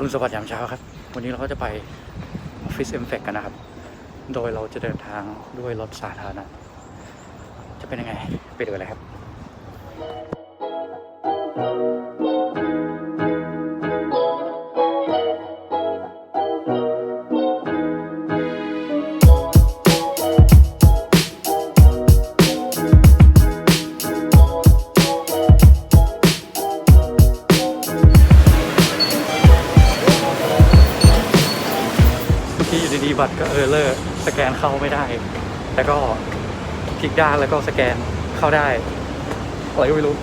อรุณสวัสดิ์ยามเช้าครับ วันนี้เราก็จะไปออฟฟิศเอ็มเฟกกันนะครับ โดยเราจะเดินทางด้วยรถสาธารณะ จะเป็นยังไง ไปดูเลยครับ กนเข้าไม่ได้ แล้วก็คลิกด้านแล้วก็สแกนเข้าได้อะไรก็ไม่รู้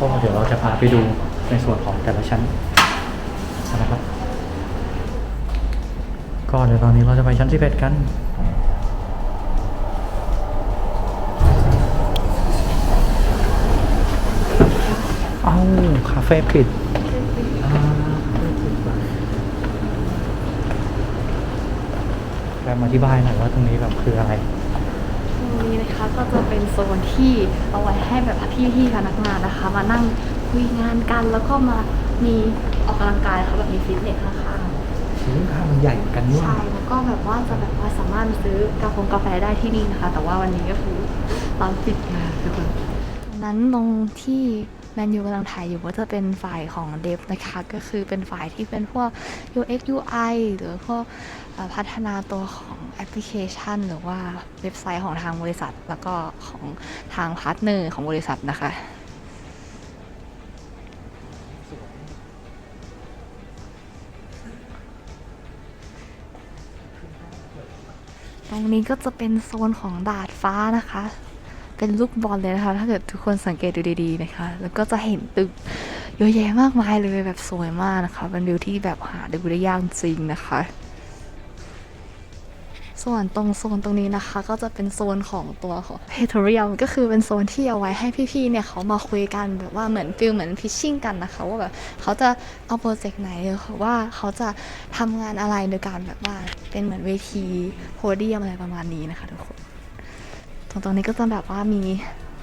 ก็เดี๋ยวเราจะพาไปดูในส่วนของแต่ละชั้นนะครับก็เดี๋ยวตอนนี้เราจะไปชั้นที่เกันเอ้าคาเฟ่ปิดแบบมาอธิบายหน่อยว่าตรงนี้แบบคืออะไร นี้นะคะก็จะเป็นโซนที่เอาไว้ให้แบบพี่ๆพนักงานนะคะ มานั่งคุยงานกันแล้วก็มามีออกกำลังกายค่ะแบบมีฟิตเนสข้างชิ้นข้าวมันใหญ่เหมือนกันๆนี่หใช่ว่าแล้วก็แบบว่าจะแบบว่าสามารถซื้อกาแฟกาแฟได้ที่นี่นะคะ แต่ว่าวันนี้ก็คือร้านปิดงานทุกคนนั้นตรงที่ แมนยูกำลังถ่ายอยู่ก็จะเป็นฝ่ายของเดฟนะคะ ก็คือเป็นฝ่ายที่เป็นพวก UX UI หรือพวกพัฒนาตัวของแอปพลิเคชัน หรือว่าเว็บไซต์ของทางบริษัท แล้วก็ของทางพาร์ทเนอร์ของบริษัทนะคะตรงนี้ก็จะเป็นโซนของดาดฟ้านะคะ เป็นลูกบอลเลยนะคะ ถ้าเกิดทุกคนสังเกตดูดีๆนะคะ แล้วก็จะเห็นตึกเยอะแยะมากมายเลยแบบสวยมากนะคะ เป็นวิวที่แบบหาดูได้ยากจริงนะคะ ส่วนตรงโซนตรงนี้นะคะ ก็จะเป็นโซนของตัวของเ a ทเรียมก็คือเป็นโซนที่เอาไว้ให้พี่ๆเนี่ยเขามาคุยกันแบบว่าเหมือนฟิลเหมือนพิชชิ่งกันนะคะว่าแบบเขาจะเอาโปรเจกต์ไหนหรือว่าเขาจะทำงานอะไรโดยการแบบว่าเป็นเหมือนเวทีโพเดียมอะไรประมาณนี้นะคะทุกคน ตรงตรงนี้ก็จะแบบว่ามี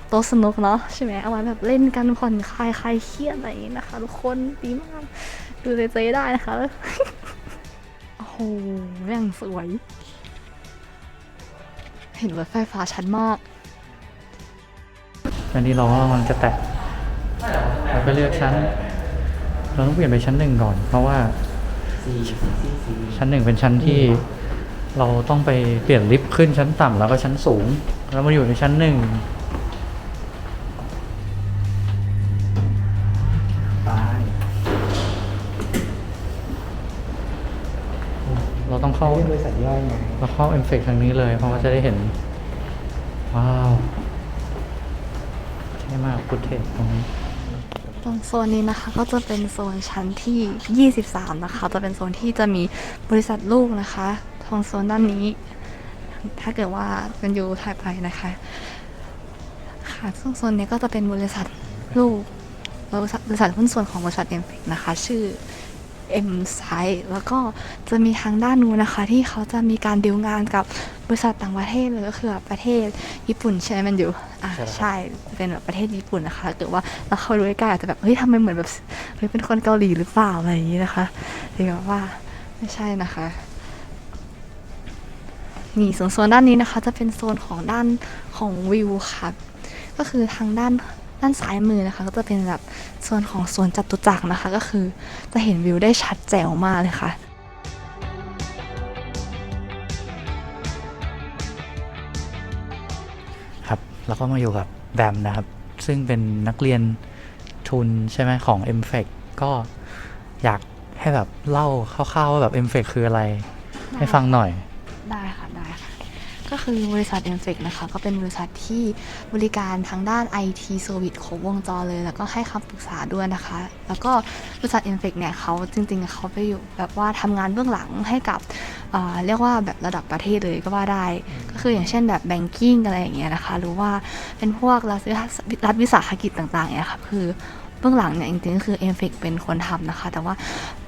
โต๊ะสนุกเนาะใช่ไหมเอาไว้แบบเล่นกันผ่อนคลายคลายเครียดอะไรอย่างนี้นะคะ ทุกคนดีมาก ดูเจ๊ๆได้นะคะ โอ้โหอย่างสวย เห็นรถไฟฟ้าชัดมาก อันนี้เราก็กำลังจะแตะเราก็เลือกชั้น เราต้องเปลี่ยนไปชั้นหนึ่งก่อน เพราะว่าสี่สี่สี่สี่ชั้นหนึ่งเป็นชั้นที่เราต้องไปเปลี่ยนลิฟต์ขึ้นชั้นต่ำแล้วก็ชั้นสูง แล้วมาอยู่ในชั้นหนึ่งไปเราต้องเข้าเรียกบริษัทย่อยไงเราเข้าเอฟเฟกทางนี้เลย เพราะว่าจะได้เห็น ว้าวใช่มากกุดเทสตรงนี้ ตรงโซนนี้นะคะก็จะเป็นโซนชั้นที่ 23 นะคะ จะเป็นโซนที่จะมีบริษัทลูกนะคะ ทางโซนด้านนี้ ถ้าเกิดว่าเป็นยูถ่ายไปนะคะ ค่ะซึ่งโซนนี้ก็จะเป็นบริษัทลูกบริษัทบริษัทหุ้นส่วนของบริษัทเอ็มนะคะ ชื่อ M s i แล้วก็จะมีทางด้านนู้นนะคะ ที่เขาจะมีการดีลงานกับบริษัทต่างประเทศเลยก็คือแบบประเทศญี่ปุ่นใช่ไหมมันอยู่อ่าใช่ครับใช่จะเป็นแบบประเทศญี่ปุ่นนะคะถ้าเกิดว่าเราเข้าไปดูใกล้ๆอาจจะแบบเฮ้ยทำไมเหมือนแบบเฮ้ยเป็นคนเกาหลีหรือเปล่าอะไรอย่างนี้นะคะแต่แบบว่าไม่ใช่นะคะ นี่ส่วนโซนด้านนี้นะคะจะเป็นโซนของด้านของวิวค่ะก็คือทางด้านด้านซ้ายมือนะคะ ก็จะเป็นแบบโซนของสวนจตุจักรนะคะ ก็คือจะเห็นวิวได้ชัดแจ๋วมากเลยค่ะครับแล้วก็มาอยู่กับแบมนะครับ ซึ่งเป็นนักเรียนทุนใช่ไหมของ m f e c ก็อยากให้แบบเล่าคร่าวๆว่าแบบ m f e c คืออะไร ให้ฟังหน่อย คือบริษัท m f e c นะคะ ก็เป็นบริษัทที่บริการทางด้าน IT Service ครบวงจรเลย แล้วก็ให้คำปรึกษาด้วยนะคะ แล้วก็บริษัท m f e c เนี่ยเขาจริงๆเขาไปอยู่แบบว่าทำงานเบื้องหลังให้กับเเรียกว่าแบบระดับประเทศเลยก็ว่าได้ ก็คืออย่างเช่นแบบ banking อะไรอย่างเงี้ยนะคะ หรือว่าเป็นพวกรัฐวิสารัฐวิสาหกิจต่างๆเนี่ยค่ะคือเบื้องหลังเนี่ยจริงๆก็คือ m f e c เป็นคนทำนะคะ แต่ว่า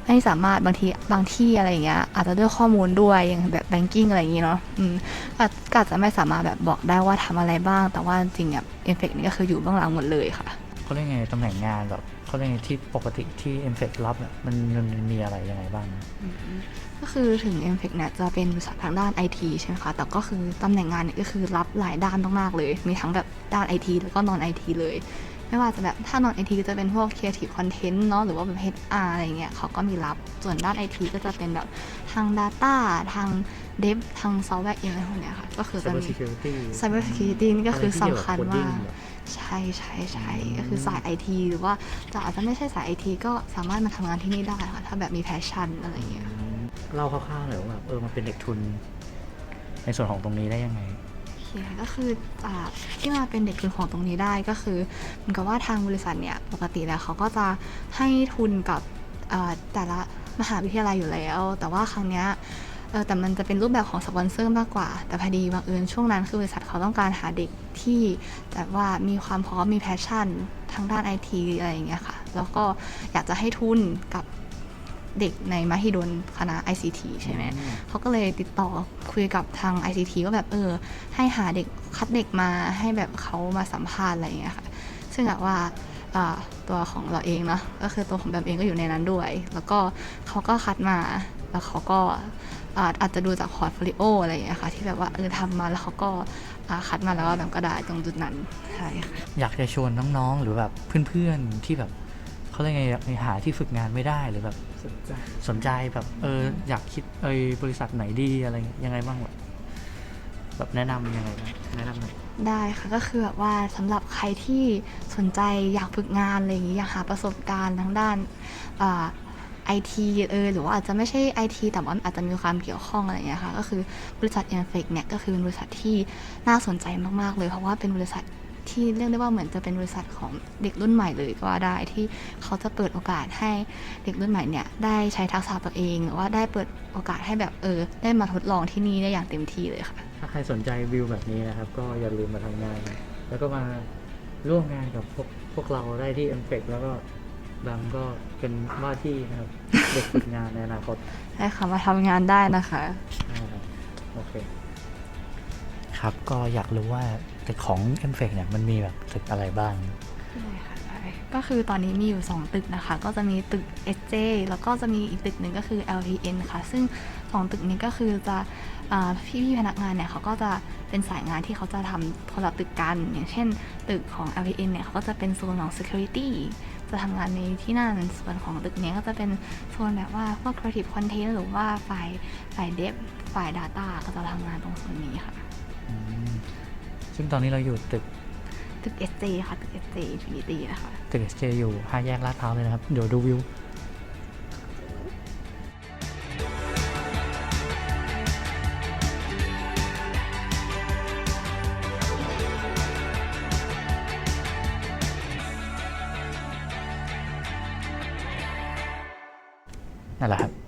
ไม่สามารถบางทีบางที่อะไรอย่างเงี้ยอาจจะด้วยข้อมูลด้วยอย่างแบบ banking อะไรอย่างงี้เนาะอืมก็ก็อาจจะไม่สามารถแบบบอกได้ว่าทำอะไรบ้าง แต่ว่าจริงๆแบบเอฟเฟกนี่ก็คืออยู่เบื้องหลังหมดเลยค่ะเขาเรียกไงตำแหน่งงานแบบเขาเรียกไงที่ปกติที่ m f e c รับเนี่ยมันมันมีอะไรยังไงบ้างก็คือถึง m f e c เนี่ยจะเป็นบริษัททางด้าน IT ใช่ไหมคะ แต่ก็คือตำแหน่งงานเนี่ยก็คือรับหลายด้านมากๆเลย มีทั้งแบบด้าน IT แล้วก็ non IT เลย ไม่ว่าจะแบบถ้า non IT ก็จะเป็นพวก creative content เนาะหรือว่าแบบ HR อะไรเงี้ยเขาก็มีรับส่วนด้าน IT ก็จะเป็นแบบทาง data ทาง dev ทาง software อะไรพวกเนี้ยค่ะก็คือจะมี security cyber security นี่ก็คือสำคัญอะไรที่เกี่ยวกับมาก coding แบบใช่ใช่ใช่ก็คือสาย IT หรือว่าจะอาจจะไม่ใช่สาย IT ก็สามารถมาทำงานที่นี่ได้ค่ะถ้าแบบมีแพชชั่นอะไรอย่างเงี้ยเล่าคร่าวๆหน่อยว่าแบบเออมาเป็นเด็กทุน ในส่วนของตรงนี้ได้ยังไงโอ เคค่ะก็คืออ่าที่มาเป็นเด็กทุนของตรงนี้ได้ก็คือเหมือนกับว่าทางบริษัทเนี่ยปกติแล้วเขาก็จะให้ทุนกับอ่าแต่ละมหาวิทยาลัยอยู่แล้ว แต่ว่าครั้งเนี้ยเออแต่มันจะเป็นรูปแบบของสปอนเซอร์มากกว่า แต่พอดีบังเอิญช่วงนั้นคือบริษัทเขาต้องการหาเด็กที่แบบว่ามีความพร้อมมีแพชชั่นทางด้านไอทีอะไรอย่างเงี้ยค่ะ แล้วก็อยากจะให้ทุนกับ เด็กในมหิดลคณะ ICT ใช่ไหมเขาก็เลยติดต่อคุยกับทาง ICT ว่าแบบเออ ให้หาเด็กคัดเด็กมาให้แบบเขามาสัมภาษณ์อะไรอย่างเงี้ยค่ะ ซึ่งแบบว่าอ่าตัวของเราเองเนอะก็คือตัวของแบบเองก็อยู่ในนั้นด้วย แล้วก็เขาก็คัดมาแล้วเขาก็อ่าอาจจะดูจากพอร์ตโฟลิโออะไรอย่างเงี้ยค่ะที่แบบว่าเออทำมาแล้วเขาก็อ่าคัดมาแล้วแบบก็ได้ตรงจุดนั้นใช่ค่ะอยากจะชวนน้องๆ หรือแบบเพื่อนๆที่แบบ เขาเรียกไงอยากหาที่ฝึกงานไม่ได้หรือแบบสนใจสนใจแบบเอออยากคิดเออบริษัทไหนดีอะไรยังไงบ้างแบบแบบแนะนำยังไงบ้างแนะนำหน่อย ได้ค่ะก็คือแบบว่าสำหรับใครที่สนใจอยากฝึกงานอะไรอย่างนี้อยากหาประสบการณ์ทางด้านไอทีเออหรือว่าอาจจะไม่ใช่ไอทีแต่ว่าอาจจะมีความเกี่ยวข้องอะไรอย่างเงี้ยค่ะก็คือบริษัท e n f e c เนี่ยก็คือเป็นบริษัทที่น่าสนใจมากๆเลย เพราะว่าเป็นบริษัท ที่เรียกได้ว่าเหมือนจะเป็นบริษัทของเด็กรุ่นใหม่เลยก็ว่าได้ที่เขาจะเปิดโอกาสให้เด็กรุ่นใหม่เนี่ยได้ใช้ทักษะตัวเองหรือว่าได้เปิดโอกาสให้แบบเออ ได้มาทดลองที่นี่ได้อย่างเต็มที่เลยค่ะ ถ้าใครสนใจวิวแบบนี้นะครับ ก็อย่าลืมมาทำงาน แล้วก็มาร่วมงานกับพวกพวกเราได้ที่ m อ e c แล้วก็ดังก็เป็นว่าที่นะครับ เด็กฝึกงานในอนาคตได้ค่ะมาทำงานได้นะคะใช่ครับโอเค ครับก็อยากรู้ว่า ตึกของ m f e c เนี่ยมันมีแบบตึกอะไรบ้าง ได้ค่ะได้ก็คือตอนนี้มีอยู่ 2 ตึกนะคะ ก็จะมีตึก SJ แล้วก็จะมีอีกตึกหนึ่งก็คือ LPN ค่ะ ซึ่ง 2 ตึกนี้ก็คือจะอ่าพี่ๆพนักงานเนี่ยเขาก็จะเป็นสายงานที่เขาจะทำคนละตึกกัน อย่างเช่น ตึกของ LPN เนี่ยเขาก็จะเป็นโซนของ security จะทำงานในที่นั่น ส่วนของตึกเนี้ยก็จะเป็นโซนแบบว่าพวก creative content หรือว่าฝ่ายฝ่าย dev ฝ่าย data ก็จะทำงานตรงส่วนนี้ค่ะ อืม ซึ่งตอนนี้เราอยู่ตึกตึก SJ ค่ะ ตึก SJ Infinity นะคะ ตึก SJ อยู่ห้าแยกลาดพร้าวเลยนะครับ เดี๋ยวดูวิวนั่นแหละครับ